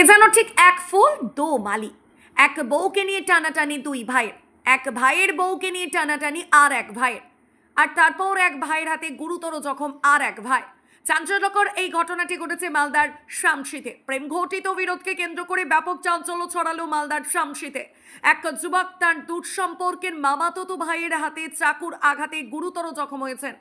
এ যেন ঠিক এক ফুল, দো মালি। এক বউকে নিয়ে টানাটানি দুই ভাইয়ের। এক ভাইয়ের বউকে নিয়ে টানাটানি আর এক ভাইয়ের। আর তারপর এক ভাইয়ের হাতে গুরুতর জখম আর এক ভাই। চাঞ্চল্যকর এই ঘটনাটি ঘটেছে মালদার শামসিতে। প্রেম ঘটিত বিরোধকে কেন্দ্র করে ব্যাপক চাঞ্চল্য ছড়ালো মালদার শামসিতে। এক যুবক তার দূর সম্পর্কের মামাতো ভাইয়ের হাতে চাকুর আঘাতে গুরুতর জখম হয়েছেন।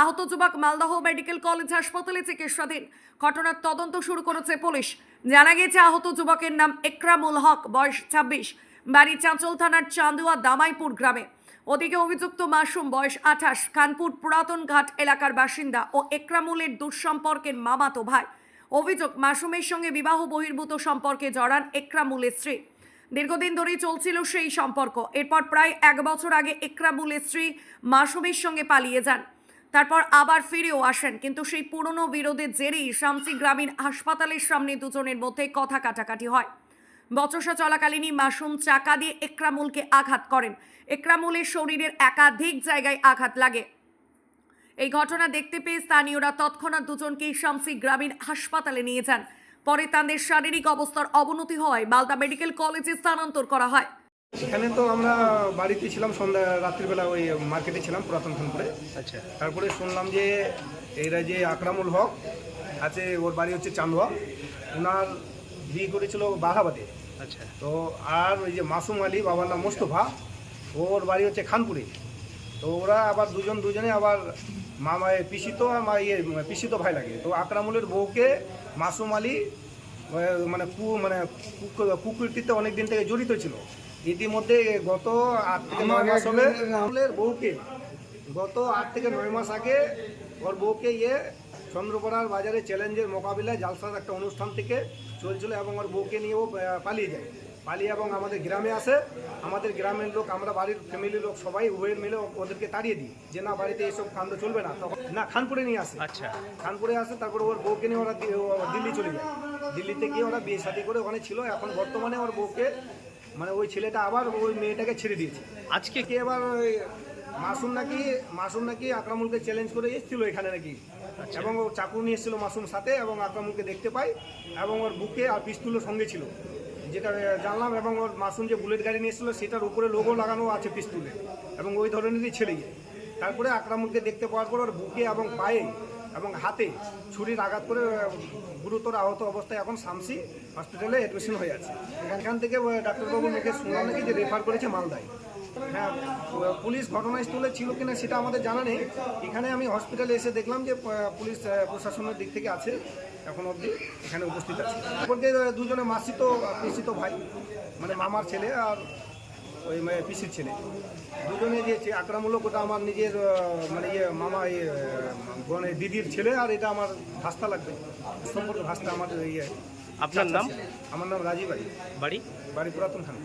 আহত যুবক মালদহ মেডিকেল কলেজ হাসপাতালে চিকিৎসাধীন। ঘটনার তদন্ত শুরু করেছে পুলিশ। জানা গেছে আহত যুবকের নাম একরামুল হক, বয়স ছাব্বিশ, বাড়ি চাঁচল থানার চান্দুয়া দামাইপুর গ্রামে। ওদিকে অভিযুক্ত মাসুম, বয়স আঠাশ কানপুর পুরাতন ঘাট এলাকার বাসিন্দা ও একরামুলের দুঃসম্পর্কের মামাতো ভাই। অভিযোগ, মাসুমের সঙ্গে বিবাহ বহির্ভূত সম্পর্কে জড়ান একরামুলের স্ত্রী। দীর্ঘদিন ধরেই চলছিল সেই সম্পর্ক। এরপর প্রায় এক বছর আগে একরামুলের স্ত্রী মাসুমের সঙ্গে পালিয়ে যান। তারপর আবার ফিরেও আসেন, কিন্তু সেই পুরনো বিরোধের জেরেই শামসি গ্রামীণ হাসপাতালের সামনে দুজনের মধ্যে কথা কাটাকাটি হয়। বচসা চলাকালীনই মাসুম চাকা দিয়ে একরামুলকে আঘাত করেন। একরামুলের শরীরের একাধিক জায়গায় আঘাত লাগে। এই ঘটনা দেখতে পেয়ে স্থানীয়রা তৎক্ষণাৎ দুজনকেই শামসি গ্রামীণ হাসপাতালে নিয়ে যান। পরে তাদের শারীরিক অবস্থার অবনতি হওয়ায় মালদা মেডিকেল কলেজে স্থানান্তর করা হয়। এখানে তো আমরা বাড়িতে ছিলাম সন্ধ্যা রাত্রিবেলা ওই মার্কেটে ছিলাম পুরাতন খানপুরে আচ্ছা। তারপরে শুনলাম যে এরা যে আকরামুল হক আছে ওর বাড়ি হচ্ছে চান্দুয়া ওনার বিয়ে করেছিল বাহাবাদে। আচ্ছা। তো আর ওই যে মাসুম আলী বাবার নাম মোস্তফা ওর বাড়ি হচ্ছে খানপুরে। তো ওরা আবার দুজন দুজনে আবার মামায় পিসিত আর মা ইয়ে পিসিত ভাই লাগে। তো আকরামুলের বউকে মাসুম আলী মানে কু মানে কুক- কুকীর্তিতে অনেক দিন থেকে জড়িত ছিল। ইতিমধ্যে গত আট থেকে নয় মাস আকরামুলের বউকে গত আট থেকে নয় মাস আগে ওর বউকে ইয়ে চন্দ্রপাড়ার বাজারে চ্যালেঞ্জের মোকাবিলায় জালসার একটা অনুষ্ঠান থেকে চলছিল এবং ওর বউকে নিয়ে ও পালিয়ে যায়। পালিয়ে এবং আমাদের গ্রামে আসে। আমাদের গ্রামের লোক আমরা বাড়ির ফ্যামিলির লোক সবাই উভয়ের মিলে ওদেরকে তাড়িয়ে দিই যে না বাড়িতে এইসব কাণ্ড চলবে না। তখন না খানপুরে নিয়ে আসে। আচ্ছা। খানপুরে আসে তারপরে ওর বউকে নিয়ে ওরা দিল্লি চলে যায়। দিল্লিতে গিয়ে ওরা বিয়ে শাদী করে ওখানে ছিল। এখন বর্তমানে ওর বউকে মানে ওই ছেলেটা আবার ওই মেয়েটাকে ছেড়ে দিয়েছে। আজকে কে এবার ওই মাসুম নাকি মাসুম নাকি আকরামুলকে চ্যালেঞ্জ করে এসেছিল এখানে নাকি। এবং ও চাকু নিয়ে এসেছিল মাসুম সাথে এবং আকরামুলকে দেখতে পাই এবং ওর বুকে আর পিস্তুলও সঙ্গে ছিল। যেটা জানলাম এবং ওর মাসুম যে বুলেট গাড়ি নিয়ে এসেছিল সেটার উপরে লোগো লাগানো আছে পিস্তুলে এবং ওই ধরনেরই ছেলে গিয়ে। তারপরে আকরামুলকে দেখতে পাওয়ার পর ওর বুকে এবং পায়ে এবং হাতে ছুরির আঘাত করে গুরুতর আহত অবস্থায় এখন শামসি হসপিটালে অ্যাডমিশন হয়ে আছে। এখান থেকে ডাক্তারবাবু মেয়েকে শুনলাম নাকি যে রেফার করেছে মালদায়। হ্যাঁ পুলিশ ঘটনাস্থলে ছিল কিনা সেটা আমাদের জানা নেই। এখানে আমি হসপিটালে এসে দেখলাম যে পুলিশ প্রশাসনের দিক থেকে আছে এখন অবধি এখানে উপস্থিত আছে। সম্পর্কে আহ, দুজনে মাসিত পিসিত ভাই মানে মামার ছেলে আর ওই পিসির ছেলে। দুজনে যে আক্রামূলক ওটা আমার নিজের মানে ইয়ে মামা ইয়ে মানে দিদির ছেলে আর এটা আমার ভাস্তা লাগবে। সম্পর্কে ভাস্তা আমার ইয়ে। আপনার নাম? আমার নাম রাজীব বাড়ি বাড়ি? বাড়ি পুরাতন খান